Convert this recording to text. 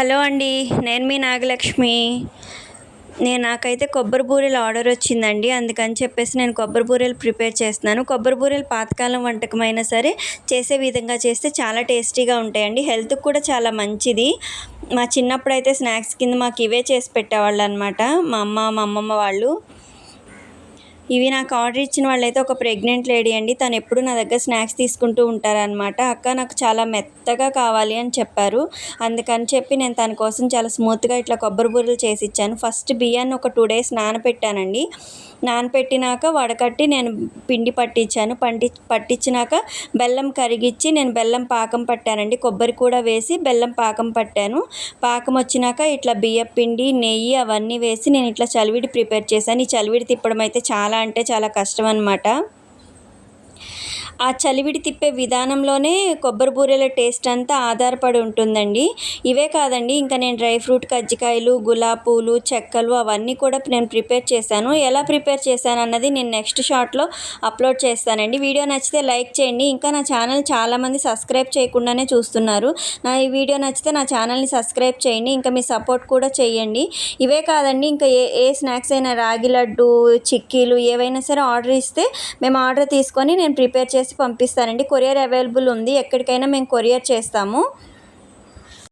Hello అండి నేను మీ నాగలక్ష్మి. నేను నాకైతే కొబ్బరి బూరెలు ఆర్డర్ వచ్చిందండి అందుకని చెప్పేసి నేను కొబ్బరి బూరెలు ప్రిపేర్ చేస్తున్నాను. కొబ్బరి బూరెలు పాతకాలం వంటకం అయినా సరే చేసే విధంగా చేస్తే చాలా టేస్టీగా ఉంటాయండి. హెల్త్కి కూడా చాలా మంచిది. మా చిన్నప్పుడు అయితే స్నాక్స్ కింద మాకు ఇవే చేసి పెట్టేవాళ్ళు అనమాట మా అమ్మ మా అమ్మమ్మ వాళ్ళు ఇవి నాకు ఆర్డర్ ఇచ్చిన వాళ్ళైతే ఒక ప్రెగ్నెంట్ లేడీ అండి. తను ఎప్పుడు నా దగ్గర స్నాక్స్ తీసుకుంటూ ఉంటారనమాట అక్క నాకు చాలా మెత్తగా కావాలి అని చెప్పారు. అందుకని చెప్పి నేను తన కోసం చాలా స్మూత్గా ఇట్లా కొబ్బరి బూరలు చేసి ఇచ్చాను. ఫస్ట్ బియ్యాన్ని ఒక టూ డేస్ నానపెట్టానండి. నానపెట్టినాక వడకట్టి నేను పిండి పట్టించాను. పండి పట్టించినాక బెల్లం కరిగిచ్చి నేను బెల్లం పాకం పట్టానండి. కొబ్బరి కూడా వేసి బెల్లం పాకం పట్టాను. పాకం వచ్చినాక ఇట్లా బియ్యం పిండి నెయ్యి అవన్నీ వేసి నేను ఇట్లా చలివిడి ప్రిపేర్ చేశాను. ఈ చలివిడి తిప్పడం అయితే చాలా అంటే చాలా కష్టం అనమాట ఆ చలివిడి తిప్పే విధానంలోనే కొబ్బరి బూరెల టేస్ట్ అంతా ఆధారపడి ఉంటుందండి. ఇవే కాదండి ఇంకా నేను డ్రై ఫ్రూట్ కజ్జికాయలు గులాబ్ పూలు చెక్కలు అవన్నీ కూడా నేను ప్రిపేర్ చేశాను. ఎలా ప్రిపేర్ చేశాను అన్నది నేను నెక్స్ట్ షార్ట్లో అప్లోడ్ చేస్తానండి. వీడియో నచ్చితే లైక్ చేయండి. ఇంకా నా ఛానల్ చాలామంది సబ్స్క్రైబ్ చేయకుండానే చూస్తున్నారు. నా ఈ వీడియో నచ్చితే నా ఛానల్ని సబ్స్క్రైబ్ చేయండి. ఇంకా మీ సపోర్ట్ కూడా చేయండి. ఇవే కాదండి ఇంకా ఏ ఏ స్నాక్స్ అయినా రాగి లడ్డు చిక్కీలు ఏవైనా సరే ఆర్డర్ ఇస్తే మేము ఆర్డర్ తీసుకొని నేను ప్రిపేర్ చేసి పంపిస్తానండి కొరియర్ అవైలబుల్ ఉంది. ఎక్కడికైనా మేము కొరియర్ చేస్తాము.